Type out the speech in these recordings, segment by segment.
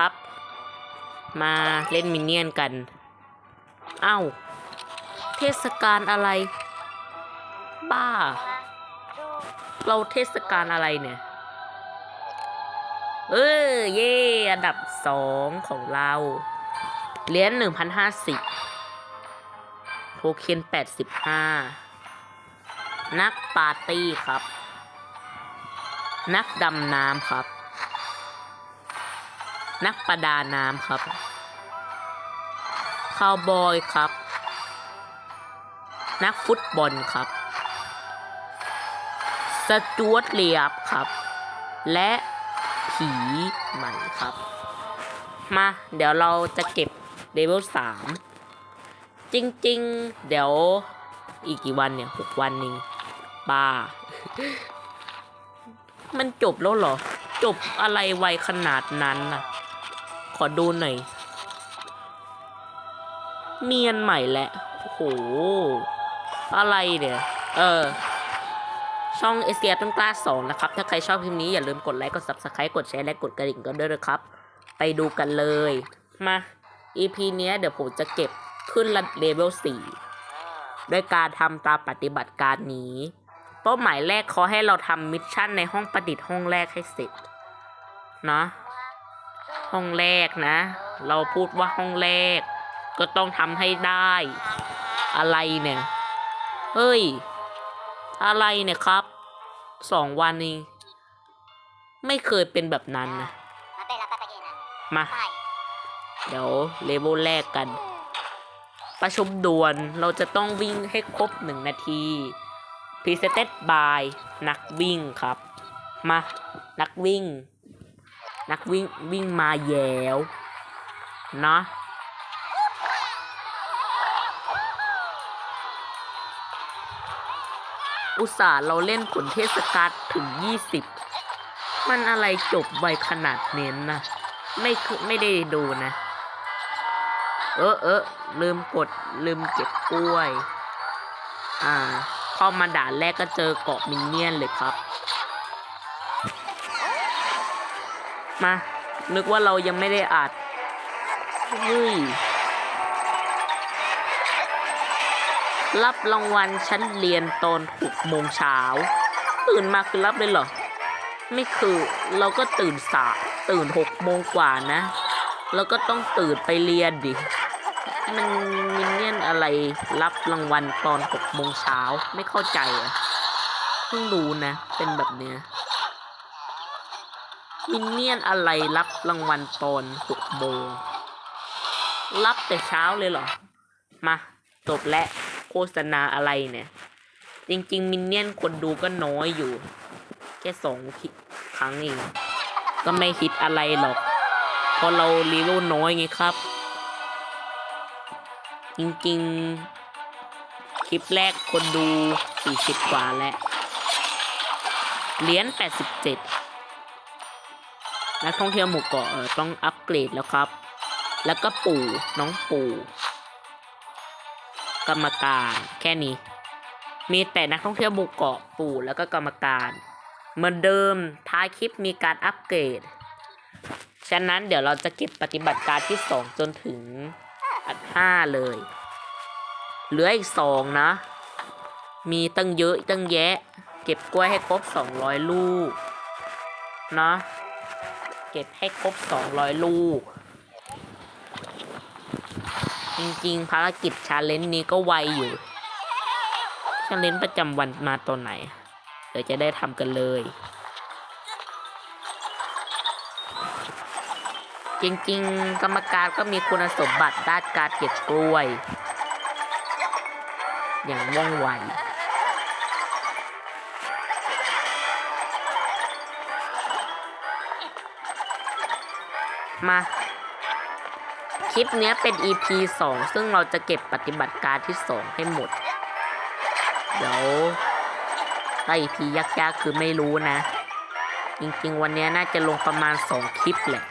ครับ มาเล่นมินเนี่ยนกัน เอ้า เทศกาลอะไร บ้า เราเทศกาลอะไรเนี่ย เออ เย่อันดับสองของเราเหรียญหนึ่งพันห้าสิบโทเค็นแปดสิบห้านักปาร์ตี้ครับ นักดำน้ำครับ นักประดาน้ำครับคาวบอยครับ นักฟุตบอลครับ สจวตเลียบครับ และผีใหม่ครับ มา เดี๋ยวเราจะเก็บเลเวลสามจริง ๆ เดี๋ยวอีกกี่วันเนี่ยหกวันนี้บ้า มันจบแล้วเหรอ จบอะไรไวขนาดนั้นน่ะ อดูหน่อย เมียนใหม่แหละโอ้โห อะไรเนี่ย เออ ช่องเอเชียต้นกล้าสองนะครับ ถ้าใครชอบคลิปนี้อย่าลืมกดไลค์ กด subscribe กดแชร์ และกดกระดิ่งกันด้วยนะครับ ไปดูกันเลย มา EP เนี้ยเดี๋ยวผมจะเก็บขึ้นระเลเวล4ด้วยการทำตามปฏิบัติการนี้ เป้าหมายแรกเขาให้เราทำมิชชั่นในห้องประดิษฐ์ห้องแรกให้เสร็จ นะ ห้องแรกนะ เราพูดว่าห้องแรก ก็ต้องทำให้ได้ อะไรเนี่ย เฮ้ย อะไรเนี่ยครับ สองวันนี้ ไม่เคยเป็นแบบนั้นนะ มา เดี๋ยวเลเวลแรกกัน ประชุมด่วนเราจะต้องวิ่งให้ครบหนึ่งนาที Presented by นักวิ่งครับ มา นักวิ่ง นักวิ่งวิ่งมาแยวเนาะอุตส่าห์เราเล่นผลเทศกาลถึงยี่สิบมันอะไรจบไวขนาดเน้นนะไม่คือไม่ได้ดูนะ เออเออลืมกด ลืมเก็บกล้วย อ่า เข้ามาด่านแรกก็เจอเกาะมินเนี่ยนเลยครับ มา นึกว่าเรายังไม่ได้อัดเฮ้ยรับรางวัลชั้นเรียนตอนหกโมงเช้า ตื่นมาคือรับเลยเหรอ ไม่คือเราก็ตื่นสายตื่นหกโมงกว่านะ แล้วก็ต้องตื่นไปเรียนดิ มันมินเนี่ยนอะไรรับรางวัลตอนหกโมงเช้าไม่เข้าใจอะ เพิ่งรู้นะ เป็นแบบเนี้ย มินเนี่ยนอะไรรับรางวัลตอนหกโมง รับแต่เช้าเลยเหรอ มาจบและโฆษณาอะไรเนี่ย จริง ๆ มินเนี่ยนคนดูก็น้อยอยู่ แค่สองครั้งเอง ก็ไม่ฮิตอะไรหรอกเพราะเราลีโลน้อยไงครับ จริง ๆ คลิปแรกคนดู 40 กว่าแล้วเหรียญ87 นักท่องเที่ยวหมู่เกาะต้องอัปเกรดแล้วครับ แล้วก็ปู่น้องปู่ กรรมการแค่นี้ มีแต่นักท่องเที่ยวหมู่เกาะปู่แล้วก็กรรมการ เหมือนเดิมท้ายคลิปมีการอัปเกรด ฉะนั้นเดี๋ยวเราจะเก็บปฏิบัติการที่สองจนถึงอันห้าเลย เหลืออีกสองนะ มีตั้งเยอะตั้งแยะ เก็บกล้วยให้ครบสองร้อยลูกเนาะ เก็บให้ครบสองร้อยลูก จริงๆ ภารกิจชาเลนจ์นี้ก็ไวอยู่ชาเลนจ์ประจำวันมาตอนไหน เดี๋ยวจะได้ทำกันเลย จริงๆ กรรมการก็มีคุณสมบัติด้านการเก็บกล้วย อย่างว่องไว มา คลิปเนี้ยเป็น EP 2 ซึ่งเราจะเก็บปฏิบัติการที่ 2 ให้หมด เดี๋ยวถ้า EP ยากๆ คือไม่รู้นะ จริงๆ วันเนี้ยน่าจะลงประมาณ 2 คลิปแหละ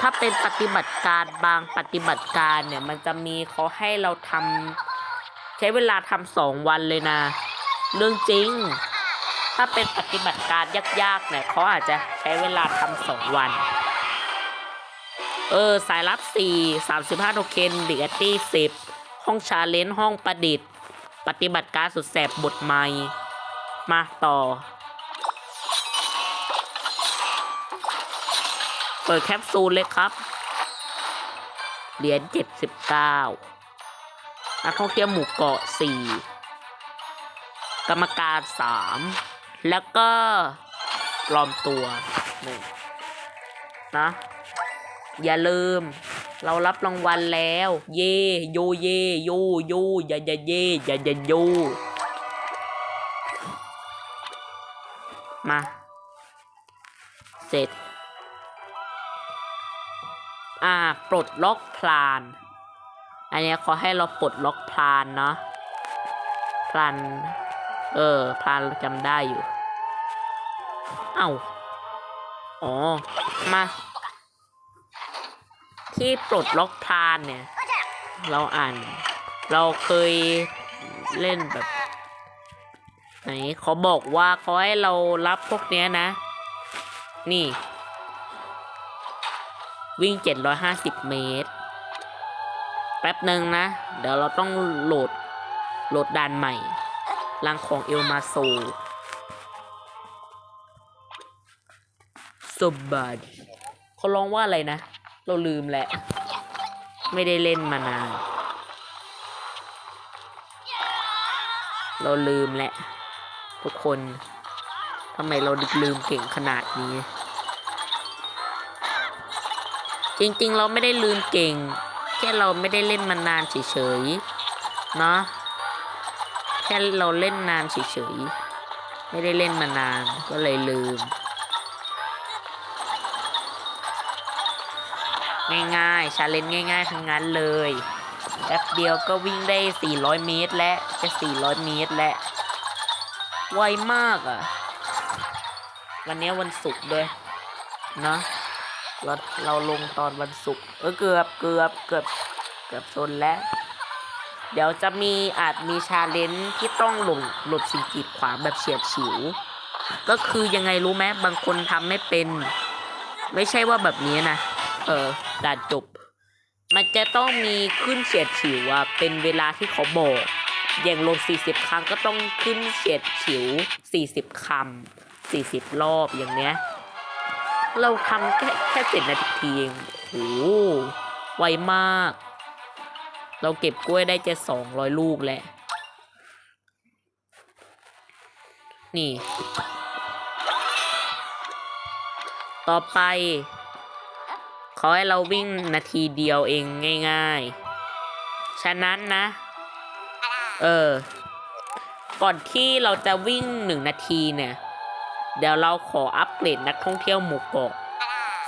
ถ้าเป็นปฏิบัติการบางปฏิบัติการเนี่ย มันจะมีเขาให้เราทำใช้เวลาทำสองวันเลยนะ เรื่องจริง ถ้าเป็นปฏิบัติการยากๆเนี่ยเขาอาจจะใช้เวลาทำสองวัน เออ สายลับสี่สามสิบห้าโทเค็นดิกตี้สิบห้องชาเลนจ์ห้องประดิษฐ์ ปฏิบัติการสุดแสบบทใหม่ มาต่อ เปิดแคปซูลเลยครับ เหรียญเจ็ดสิบเก้านักท่องเที่ยวหมู่เกาะสี่กรรมการสาม แล้วก็ปลอมตัวนึ่นะอย่าลืม เรารับรางวัลแล้ว เย่โยเย่โยโยอย่าอย่าเย่อย่าอย่าโยมา เสร็จ อ่า ปลดล็อกพลาน อันนี้ขอให้เราปลดล็อกพลานเนาะพลาน เออ พลานจำได้อยู่ เอาอ๋อ มา ที่ปลดล็อกพลานเนี่ย เราอ่าน เราเคยเล่นแบบ ไหนเขาบอกว่าเขาให้เรารับพวกเนี้ยนะ นี่ วิ่ง750เมตร แป๊บหนึ่งนะ เดี๋ยวเราต้องโหลด โหลดด่านใหม่รังของเอลมาโซ สบายเขาร้องว่าอะไรนะ เราลืมแหละ ไม่ได้เล่นมานาน เราลืมแหละ ทุกคนทำไมเราลืมเก่งขนาดนี้ จริงๆ เราไม่ได้ลืมเก่ง แค่เราไม่ได้เล่นมานานเฉยๆ เนาะแค่เราเล่นนานเฉยๆ ไม่ได้เล่นมานานก็เลยลืม ง่ายๆ ชาเลนจ์ง่าย ๆ ทั้งนั้นเลยแป๊บเดียวก็วิ่งได้ 400 เมตรและจะ 400 เมตรและ ไวมากอะ่ะ วันนี้วันศุกร์ด้วยเนาะเราเราลงตอนวันศุกร์เออเกือบเกือบเกือบเกือบชนแล้ว เดี๋ยวจะมีอาจมีชาเลนจ์ที่ต้องหลบหลบสิ่งกีดขวางแบบเฉียดฉิว ก็คือยังไงรู้ไหมบางคนทำไม่เป็น ไม่ใช่ว่าแบบนี้นะ เออด่านจบ มันจะต้องมีขึ้นเฉียดฉิวอะเป็นเวลาที่เขาบอกอย่างลง40 ครั้งก็ต้องขึ้นเฉียดฉิว 40 คำ 40 รอบอย่างเนี้ย เราทำแค่แค่เจ็ดนาทีเองโอ้โหไวมาก เราเก็บกล้วยได้จะสองร้อยลูกแหละ นี่ ต่อไป เขาให้เราวิ่งนาทีเดียวเองง่าย ๆ ฉะนั้นนะ เออ ก่อนที่เราจะวิ่งหนึ่งนาทีเนี่ย เดี๋ยวเราขออัปเกรดนักท่องเที่ยวหมู่เกาะ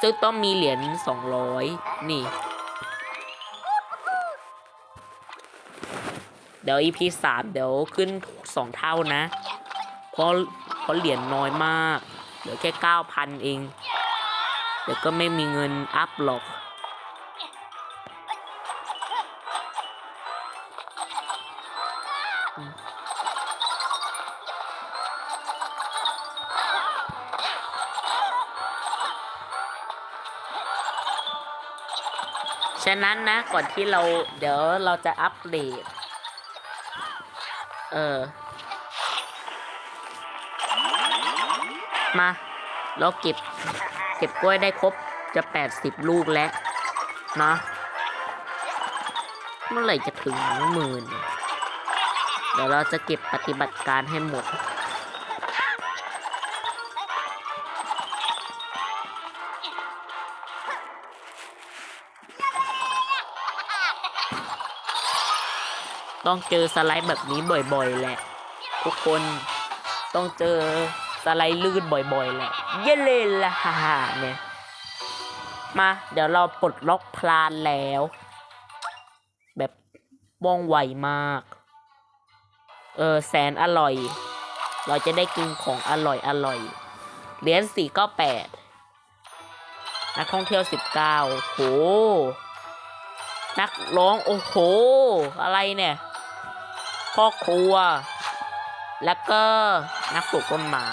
ซึ่งต้องมีเหรียญสองร้อยนี่ เดี๋ยว EP สามเดี๋ยวขึ้นสองเท่านะ เพราะเพราะเหรียญน้อยมาก เหลือแค่เก้าพันเอง เดี๋ยวก็ไม่มีเงินอัพหรอก ฉะนั้นนะ ก่อนที่เราเดี๋ยวเราจะอัปเดตเออ มา เราเก็บ เก็บกล้วยได้ครบจะแปดสิบลูกแล้วนะเมื่อไหร่จะถึงหมื่นเดี๋ยวเราจะเก็บปฏิบัติการให้หมด ต้องเจอสไลด์แบบนี้บ่อยๆแหละ ทุกคนต้องเจอ สไลด์ลื่นบ่อยๆแหละ เยเลนละฮ่าฮ่าเนี่ย มา เดี๋ยวเราปลดล็อกพลานแล้ว แบบว่องไวมาก เออ แสนอร่อย เราจะได้กินของอร่อยอร่อยเหรียญสี่ก็แปดนักท่องเที่ยวสิบเก้าโห นักร้อง โอ้โห อะไรเนี่ยพ่อครัว แล้วก็นักปลูกต้นไม้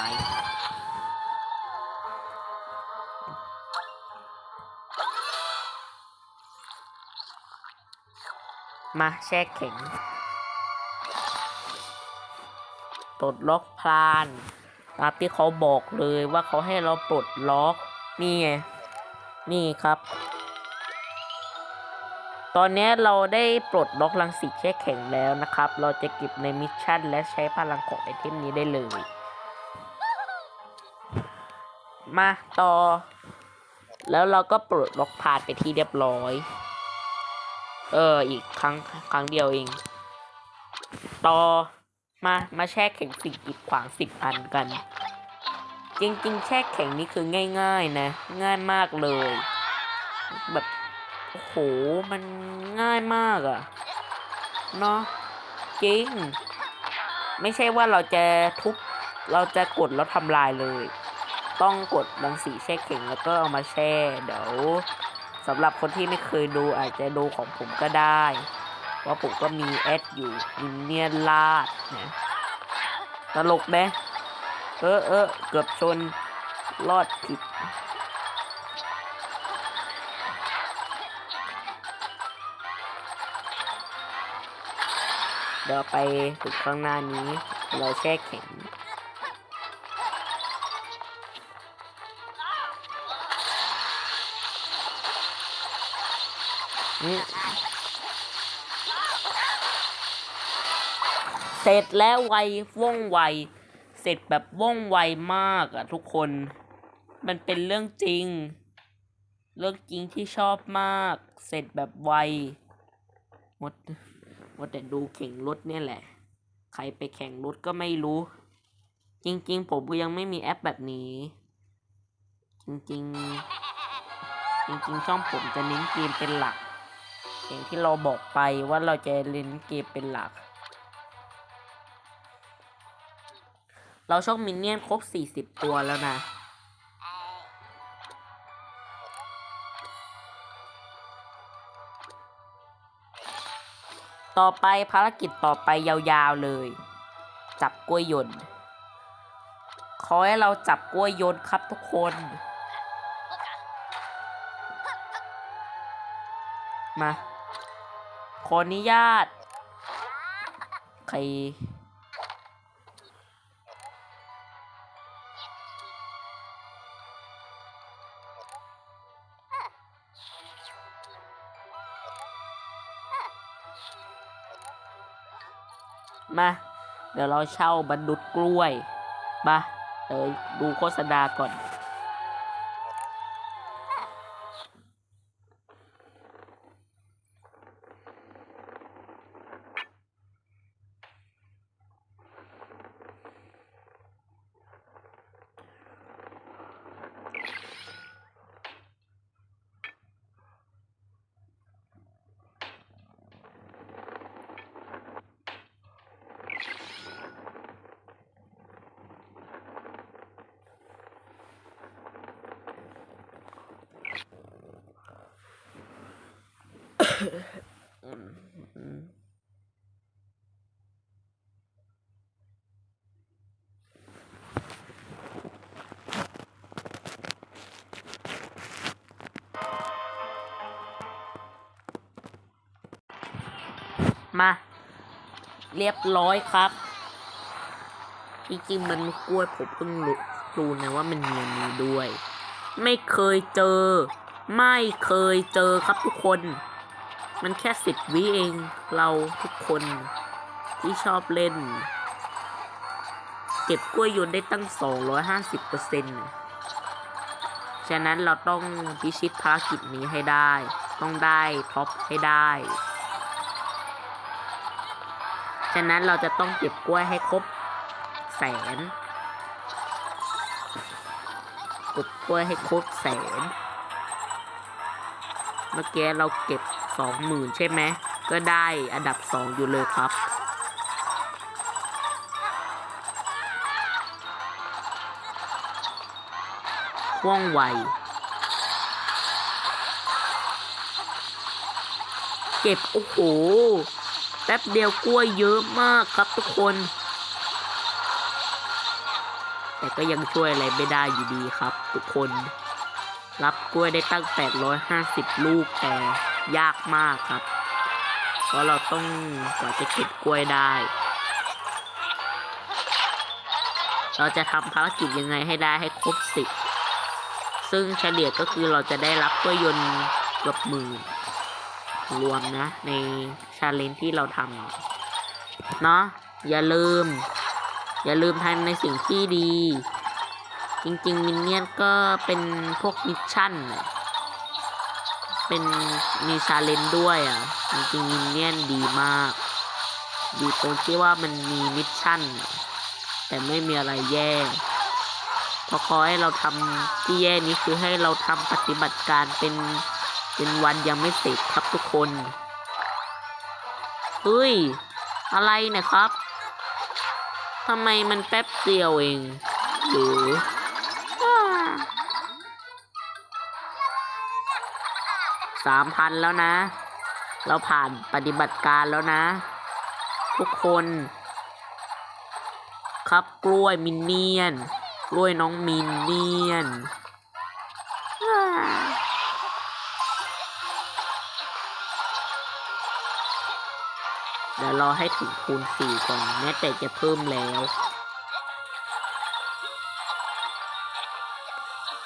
มาแช่แข็งปลดล็อกพลานตามที่เขาบอกเลยว่าเขาให้เราปลดล็อก นี่ไง นี่ครับ ตอนนี้เราได้ปลดล็อกลังสีแช่แข็งแล้วนะครับ เราจะเก็บในมิชชั่นและใช้พลังของไอเทมนี้ได้เลย มาต่อ แล้วเราก็ปลดล็อกผ่านไปที่เรียบร้อย เอออีกครั้งครั้งเดียวเอง ต่อมามาแช่แข็งสิ่งกีดขวางสิบอันกัน จริงๆ แช่แข็งนี่คือง่าย ๆ นะ ง่ายมากเลย แบบ โอ้โห มันง่ายมากอะเนาะจริง ไม่ใช่ว่าเราจะทุบ เราจะกดแล้วทำลายเลย ต้องกดรังสีแช่แข็งแล้วก็เอามาแช่ เดี๋ยวสำหรับคนที่ไม่เคยดูอาจจะดูของผมก็ได้ว่าผมก็มีแอดอยู่มินเนียนลาดนะตลกไหมเออเออเกือบชนรอดผิด เดี๋ยวไปถึงข้างหน้านี้ เราแช่แข็งเสร็จแล้วไวว่องไว เสร็จแบบว่องไวมากอะทุกคน มันเป็นเรื่องจริง เรื่องจริงที่ชอบมาก เสร็จแบบไวหมด หมดแต่ดูแข่งรถเนี่ยแหละ ใครไปแข่งรถก็ไม่รู้ จริง ๆ ผมก็ยังไม่มีแอปแบบนี้ จริง ๆ จริง ๆ ช่องผมจะเน้นเกมเป็นหลัก อย่างที่เราบอกไปว่าเราจะเล่นเกมเป็นหลัก เราช่องมินเนี่ยนครบ 40 ตัวแล้วนะ ต่อไปภารกิจต่อไปยาวๆเลย จับกล้วยยนต์ขอให้เราจับกล้วยยนต์ครับทุกคน มา ขออนุญาตใคร มา เดี๋ยวเราเช่าบรรดุดกล้วยมาเออดูโฆษณาก่อน มา เรียบร้อยครับ จริงๆมันกล้วยผมเพิ่งรู้รู้นะว่ามันมีนี้ด้วย ไม่เคยเจอ ไม่เคยเจอครับทุกคน มันแค่สิบวิเองเราทุกคนที่ชอบเล่น เก็บกล้วยยนได้ตั้ง 250เปอร์เซ็นต์ฉะนั้นเราต้องพิชิตภารกิจนี้ให้ได้ ต้องได้ท็อปให้ได้ ฉะนั้นเราจะต้องเก็บกล้วยให้ครบแสนเก็บกล้วยให้ครบแสน เมื่อกี้เราเก็บ สองหมื่นใช่ไหมก็ได้อันดับสองอยู่เลยครับ ว่องไวเก็บ โอ้โห แป๊บเดียวกล้วยเยอะมากครับทุกคน แต่ก็ยังช่วยอะไรไม่ได้อยู่ดีครับ ทุกคน รับกล้วยได้ตั้ง 850 ลูกแต่ ยากมากครับ เพราะเราต้องกว่าจะเก็บกล้วยได้ เราจะทำภารกิจยังไงให้ได้ให้ครบสิบซึ่งเฉลี่ยก็คือเราจะได้รับกล้วยยนต์เกือบหมื่นรวมนะ ในชาเลนจ์ที่เราทำเนาะอย่าลืม อย่าลืมทำในสิ่งที่ดี จริง ๆ มินเนี่ยนก็เป็นพวกมิชชั่นน่ะ เป็นมีชาเลนจ์ด้วยอะ จริงๆมินเนี่ยนดีมาก ดีตรงที่ว่ามันมีมิชชั่น แต่ไม่มีอะไรแย่พราะขอให้เราทำที่แย่นี้คือให้เราทำปฏิบัติการเป็นเป็นวันยังไม่เสร็จครับทุกคนเฮ้ย อะไรนี่ยครับทำไมมันแป๊บเดียวเองหรือ สามพันแล้วนะ เราผ่านปฏิบัติการแล้วนะ ทุกคน ครับกล้วยมินเนี่ยน กล้วยน้องมินเนี่ยน เดี๋ยวรอให้ถึงคูณสี่ก่อน แม้แต่จะเพิ่มแล้ว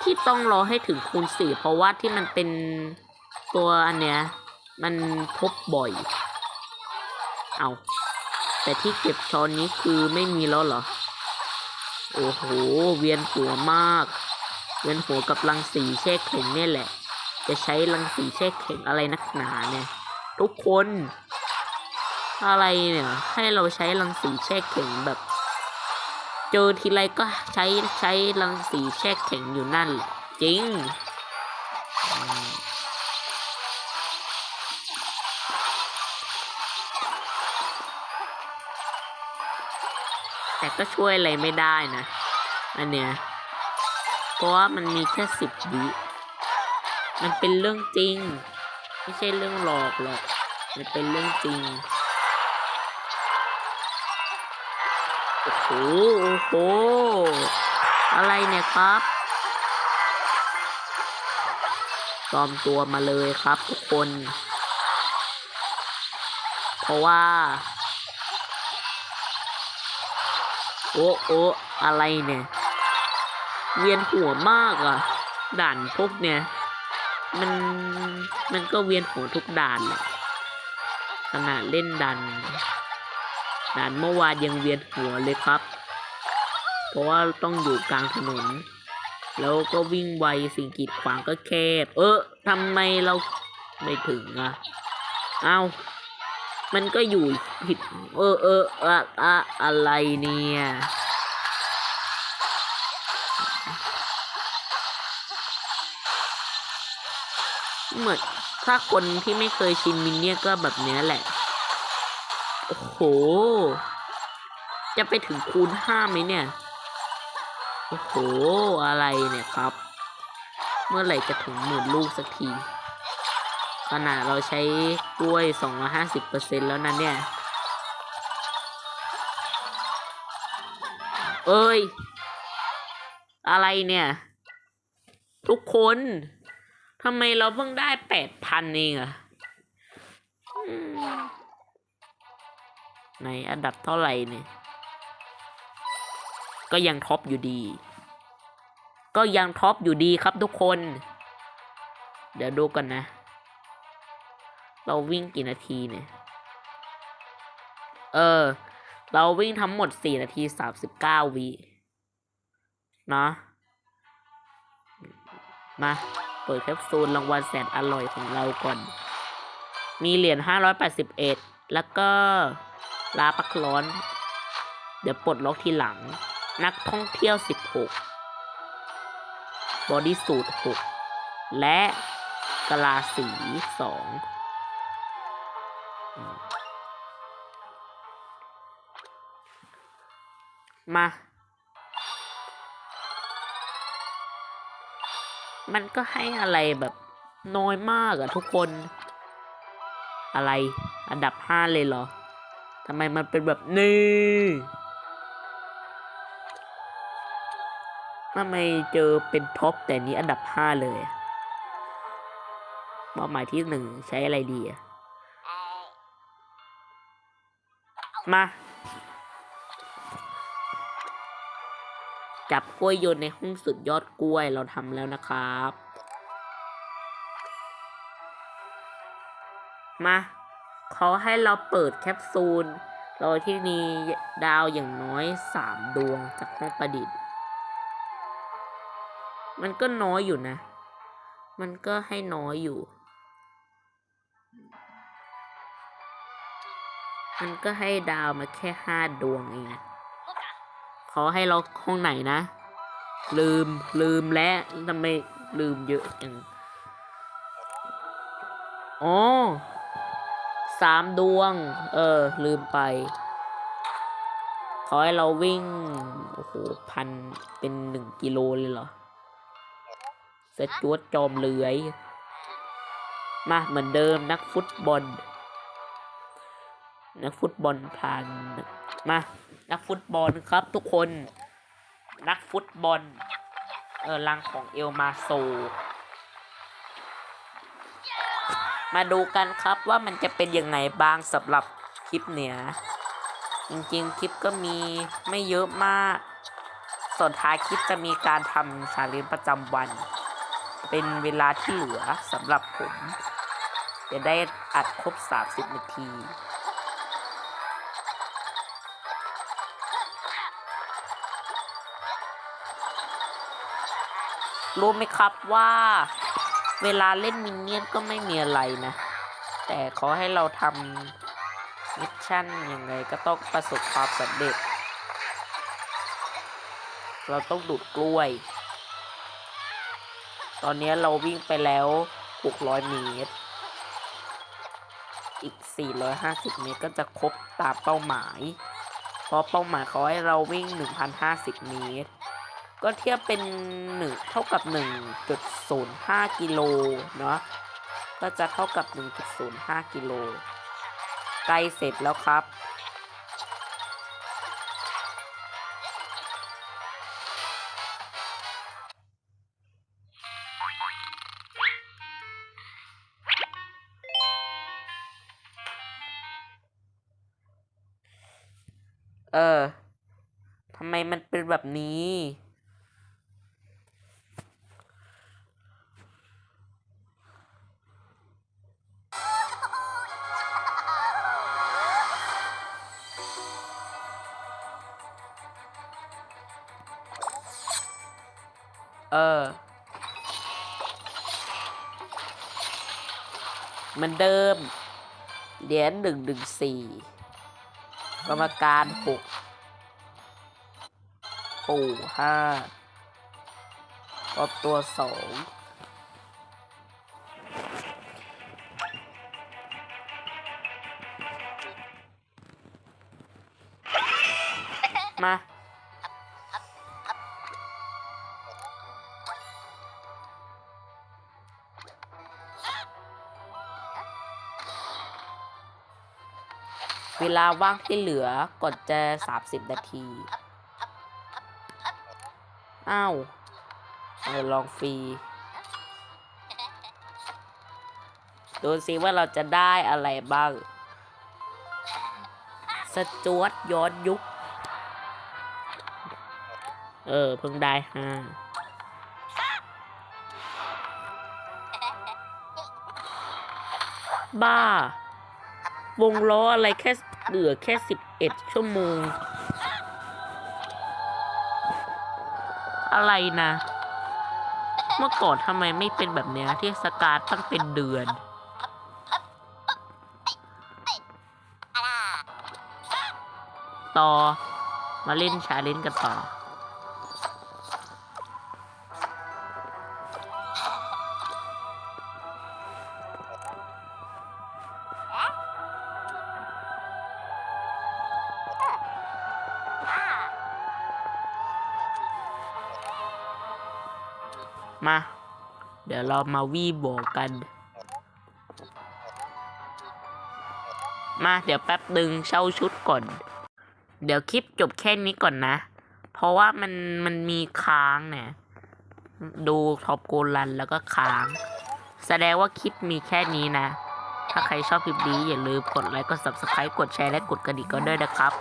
ที่ต้องรอให้ถึงคูณสี่เพราะว่าที่มันเป็น ตัวอันเนี้ยมันพบบ่อย เอาแต่ที่เก็บช้อนนี้คือไม่มีแล้วเหรอ โอ้โห เวียนหัวมาก เวียนหัวกับรังสีแช่แข็งเนี่ยแหละ จะใช้รังสีแช่แข็งอะไรนักหนาเนี่ย ทุกคน อะไรเนี่ย ให้เราใช้รังสีแช่แข็งแบบ เจอทีไรก็ใช้ใช้รังสีแช่แข็งอยู่นั่นจริง แต่ก็ช่วยอะไรไม่ได้นะ อันเนี้ย เพราะว่ามันมีแค่สิบวิมันเป็นเรื่องจริง ไม่ใช่เรื่องหลอกหรอก มันเป็นเรื่องจริง โอ้โห โอ้โห อะไรเนี่ยครับปลอมตัวมาเลยครับทุกคน เพราะว่า โอ้โอ้อะไรเนี่ย เวียนหัวมากอะ่ะ ด่านพวกเนี่ย มันมันก็เวียนหัวทุกด่านแหละขนาดเล่นดันด่านเมื่อวานยังเวียนหัวเลยครับ เพราะว่าต้องอยู่กลางถนน แล้วก็วิ่งไวสิ่งกีดขวางก็แคบ เออทำไมเราไม่ถึงอะเอา มันก็อยู่ผิด เออเอออะอะอะไรเนี่ยเหมือนถ้าคนที่ไม่เคยชินมินเนี่ยก็แบบเนี้ยแหละ โอ้โห จะไปถึงคูณห้าไหมเนี่ย โอ้โห อะไรเนี่ยครับ เมื่อไหร่จะถึงหมื่นลูกสักที ขนาดเราใช้กล้วยสองร้อยห้าสิบเปอร์เซ็นแล้วนะเนี่ย เอ้ย อะไรเนี่ย ทุกคนทำไมเราเพิ่งได้แปดพันเองอะในอันดับเท่าไหร่เนี่ย ก็ยังท็อปอยู่ดี ก็ยังท็อปอยู่ดีครับทุกคน เดี๋ยวดูกันนะ เราวิ่งกี่นาทีเนี่ย เออ เราวิ่งทั้งหมดสี่นาทีสามสิบเก้าวิเนาะมาเปิดแคปซูลรางวัลแสนอร่อยของเราก่อน มีเหรียญห้าร้อยแปดสิบเอ็ดแล้วก็ลาปักร้อน เดี๋ยวปลดล็อกทีหลัง นักท่องเที่ยวสิบหกบอดี้สูทหกและกะลาสีสอง มา มันก็ให้อะไรแบบน้อยมากอะทุกคน อะไร อันดับห้าเลยเหรอทำไมมันเป็นแบบนี้ทำไมเจอเป็นท็อปแต่นี้อันดับห้าเลยเป้าหมายที่หนึ่งใช้อะไรดีอะ มาจับกล้วยโยนในห้องสุดยอดกล้วยเราทำแล้วนะครับ มาเขาให้เราเปิดแคปซูลเราที่มีดาวอย่างน้อยสามดวงจากห้องประดิษฐ์ มันก็น้อยอยู่นะ มันก็ให้น้อยอยู่ มันก็ให้ดาวมาแค่ห้าดวงเองเขาให้เราห้องไหนนะ ลืมลืมและทำไมลืมเยอะจังอ๋อสามดวง เออ ลืมไปเขาให้เราวิ่ง โอ้โห พันเป็นหนึ่งกิโลเลยเหรอสจวตจอมเลื้อย มาเหมือนเดิมนักฟุตบอล นักฟุตบอลผ่านมา นักฟุตบอลครับทุกคน นักฟุตบอล เออรังของเอลมาโซ มาดูกันครับว่ามันจะเป็นยังไงบ้างสำหรับคลิปเนี้ยจริงๆ คลิปก็มีไม่เยอะมาก ส่วนท้ายคลิปจะมีการทำชาเลนจ์ประจำวัน เป็นเวลาที่เหลือสำหรับผม จะได้อัดครบ 30 นาที รู้ไหมครับว่าเวลาเล่นมินเนี่ยนก็ไม่มีอะไรนะ แต่ขอให้เราทำมิชชั่นยังไงก็ต้องประสบความสำเร็จ เราต้องดูดกล้วย ตอนนี้เราวิ่งไปแล้ว 600 เมตร อีก 450 เมตรก็จะครบตามเป้าหมาย เพราะเป้าหมายเขาให้เราวิ่ง 1,050 เมตร ก็เทียบเป็นหนึ่งเท่ากับ 1.05 กิโลเนาะก็จะเท่ากับ 1.05 กิโลใกล้เสร็จแล้วครับ เออทำไมมันเป็นแบบนี้ เออเหมือนเดิม เหรียญหนึ่งหนึ่งสี่กรรมการหกปู่ห้าก็ตัวสองมา เวลาว่างที่เหลือก่อนจะสามสิบนาที อ้าวเออลองฟรี ดูสิว่าเราจะได้อะไรบ้าง สจวตย้อนยุค เออ เพิ่งได้ห้าบ้า วงล้ออะไรแค่ เหลือแค่สิบเอ็ดชั่วโมง อะไรนะ เมื่อก่อนทำไมไม่เป็นแบบเนี้ยที่สกาดตั้งเป็นเดือน ต่อ มาเล่นชาเลนจ์กันต่อ มา เดี๋ยวเรามาวีบอกกัน มาเดี๋ยวแป๊บหนึ่งเช่าชุดก่อน เดี๋ยวคลิปจบแค่นี้ก่อนนะ เพราะว่ามันมันมีค้างเนี่ย ดูท็อปโกลันแล้วก็ค้าง แสดงว่าคลิปมีแค่นี้นะ ถ้าใครชอบคลิปนี้อย่าลืมกดไลค์กด subscribe กดแชร์และกดกระดิ่งก็ด้วยนะครับ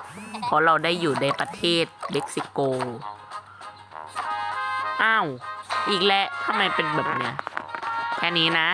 เพราะเราได้อยู่ในประเทศเม็กซิโก อ้าว อีกแล้วทำไมเป็นแบบเนี้ย แค่นี้นะ